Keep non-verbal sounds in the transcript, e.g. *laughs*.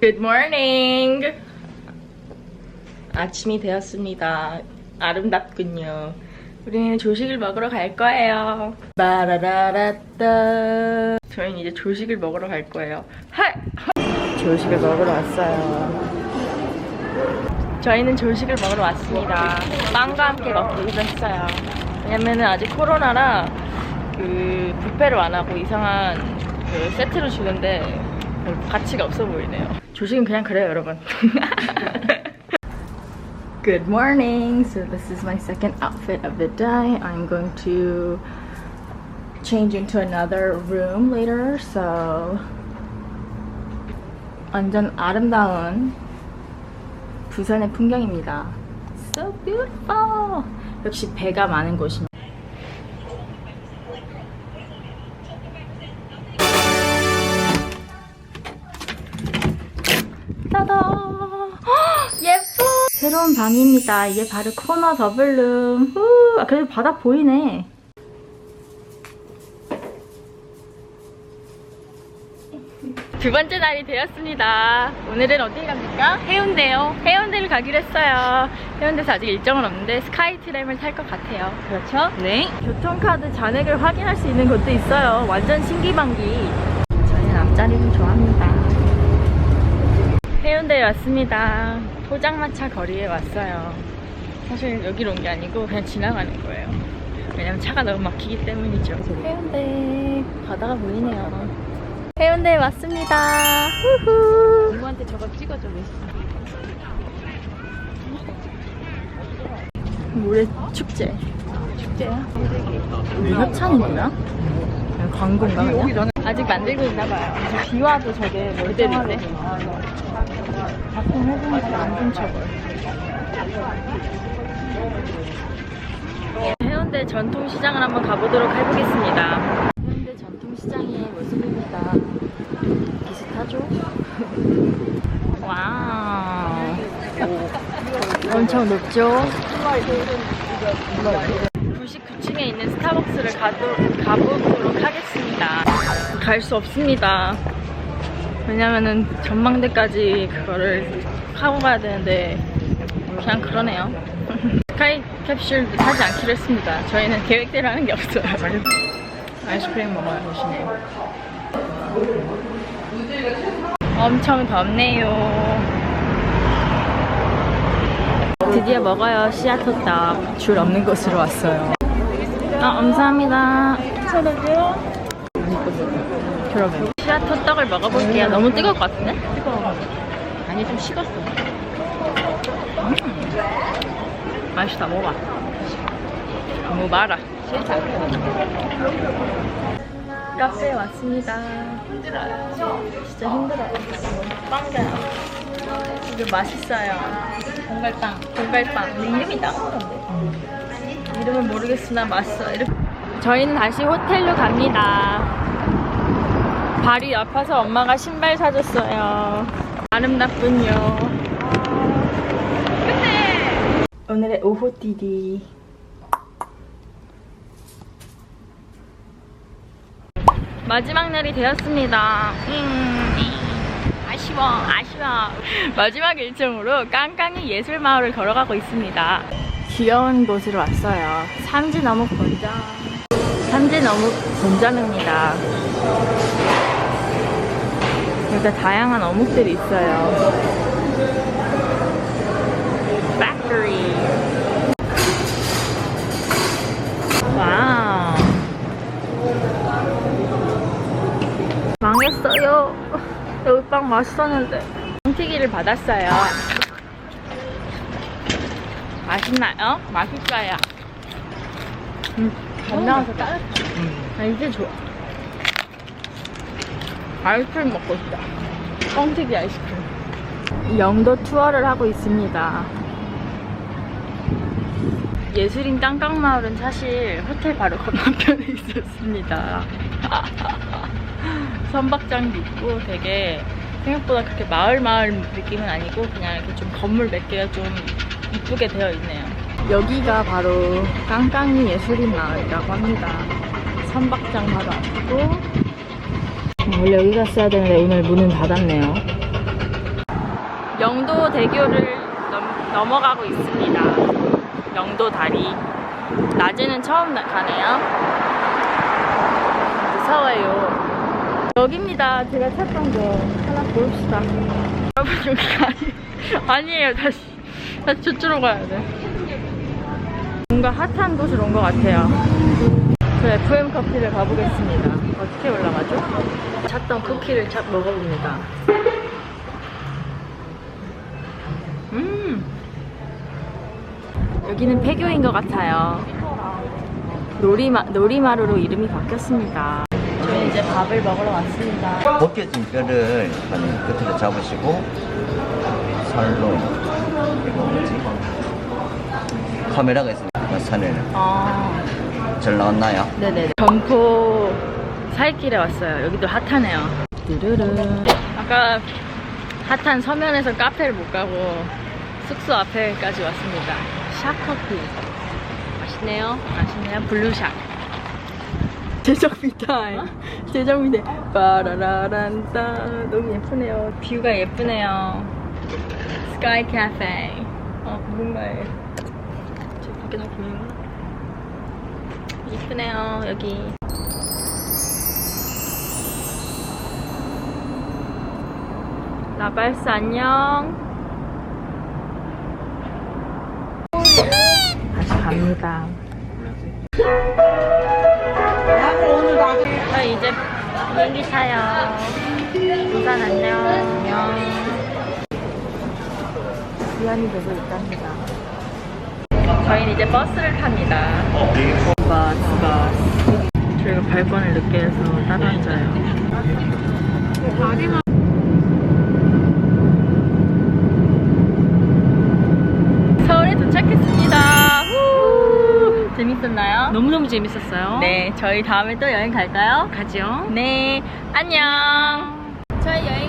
Good morning. 아침이 되었습니다. 아름답군요. 우리는 조식을 먹으러 갈 거예요. 마라라라따. 저희는 이제 조식을 먹으러 갈 거예요. 하! 조식을 먹으러 왔어요. 저희는 조식을 먹으러 왔습니다. 빵과 함께 먹기로 했어요. 왜냐면은 아직 코로나라 그 뷔페로 안 하고 이상한 그 세트로 주는데 별 가치가 없어 보이네요. 조식은 그냥 그래요, 여러분. *laughs* Good morning. So this is my second outfit of the day. I'm going to change into another room later. So 완전 아름다운 부산의 풍경입니다. So beautiful. 역시 배가 많은 곳입니다. 따다! 새로운 방입니다. 이게 바로 코너 더블룸. 후! 아, 그래도 바다 보이네. 두 번째 날이 되었습니다. 오늘은 어디 갑니까? 해운대요. 해운대를 가기로 했어요. 해운대에서 아직 일정은 없는데 스카이트램을 탈 것 같아요. 그렇죠? 네. 교통카드 잔액을 확인할 수 있는 곳도 있어요. 완전 신기방기. 저희는 앞자리를 좋아합니다. 해운대에 왔습니다. 포장마차 거리에 왔어요. 사실 여기로 온 게 아니고 그냥 지나가는 거예요. 왜냐면 차가 너무 막히기 때문이죠. 해운대 바다가 보이네요. 해운대에 왔습니다. 후후. 누구한테 저거 찍어줘 모래 축제. 축제야? 협찬이구나? 광고인가? 아직 만들고 있나 봐요. 비 와도 저게 그대로인데. 작품 해보니까 완전 처벌. 해운대 전통시장을 한번 가보도록 해보겠습니다. 해운대 전통시장의 모습입니다. 비슷하죠? *laughs* 와우. 엄청 높죠? 99층에 있는 스타벅스를 가도, 가보도록 하겠습니다. 갈 수 없습니다. 왜냐면은 전망대까지 그거를 하고 가야 되는데 그냥 그러네요. *laughs* 스카이 캡슐 타지 않기로 했습니다. 저희는 계획대로 하는 게 없어요. *laughs* 아이스크림 먹어야 되시네요. 엄청 덥네요. 드디어 먹어요. 씨앗호떡. 줄 없는 곳으로 왔어요. 아, 감사합니다. 그러게. 씨앗호떡을 먹어볼게요. 너무 뜨거울 것 같은데? 뜨거워 아니 좀 식었어 맛있다. 먹어봐. 먹어봐라. 싫지 않고 카페에 왔습니다. 힘들어요. 진짜 힘들어요. 빵가요. 이거 맛있어요. 공갈빵 공갈빵. 근데 이름이 나오던데. 이름은 모르겠으나 맛있어요. 이렇게. 저희는 다시 호텔로 갑니다. 발이 아파서 엄마가 신발 사줬어요. 아름답군요. 끝내! 오늘의 오후 디디. 마지막 날이 되었습니다. 음, 아쉬워, 아쉬워. 마지막 일정으로 깡깡이 예술마을을 걸어가고 있습니다. 귀여운 곳으로 왔어요. 삼지 너무 본점. 삼지 너무 본점입니다. 일단 다양한 어묵들이 있어요. factory. 와우. 망했어요. 여기 빵 맛있었는데. 튀기를 받았어요. 맛있나요? 맛있어요. 음, 안 나와서 따뜻해. 아, 이제 좋아. 아이스크림 먹고 싶다. 뻥튀기 아이스크림. 영도 투어를 하고 있습니다. 예술인 깡깡마을은 사실 호텔 바로 건너편에 *laughs* 있었습니다. *laughs* 선박장도 있고 되게 생각보다 그렇게 마을 마을 느낌은 아니고 그냥 이렇게 좀 건물 몇 개가 좀 이쁘게 되어 있네요. 여기가 바로 깡깡이 예술인 마을이라고 합니다. 선박장 바로 앞이고 원래 여기 갔어야 되는데 오늘 문은 닫았네요. 영도 대교를 넘, 넘어가고 있습니다. 영도 다리. 낮에는 처음 나- 가네요. 무서워요. 여기입니다. 제가 찾던 거 하나 보읍시다. 여러분 여기가 아니, 아니에요. 다시 다시 저쪽으로 가야 돼. 뭔가 핫한 곳으로 온 것 같아요. 저 FM 커피를 가보겠습니다. 어떻게 올라가죠? 찾던 쿠키를 찾 먹어봅니다. 음. 여기는 폐교인 것 같아요. 놀이마, 놀이마루로 이름이 바뀌었습니다. 저희 이제 밥을 먹으러 왔습니다. 벗겨진 뼈를 한 끝으로 잡으시고 살로 이거 뭐지? 카메라가 있습니다. 산에는 아, 잘 나왔나요? 네네. 점포 살길에 왔어요. 여기도 핫하네요. 아까 핫한 서면에서 카페를 못 가고 숙소 앞에까지 왔습니다. 샤커피. 맛있네요. 맛있네요. 블루샷. 제정미 타임. 제정미 타임. 빠라라란따. 너무 예쁘네요. 뷰가 예쁘네요. 스카이 카페. 어, 누군가의. 저 밖에 다 보이나? 이쁘네요 여기 라발스 안녕. 다시 갑니다. 저 이제 비행기 타요. 부산 안녕. 안녕 위안이 되고 있답니다. 저희는 이제 버스를 탑니다. 버스. 버스 저희가 발권을 늦게 해서 따로 앉아요. 서울에 어떠셨나요? 너무너무 재밌었어요. 네, 저희 다음에 또 여행 갈까요? 가죠. 네, 안녕. 저희 여행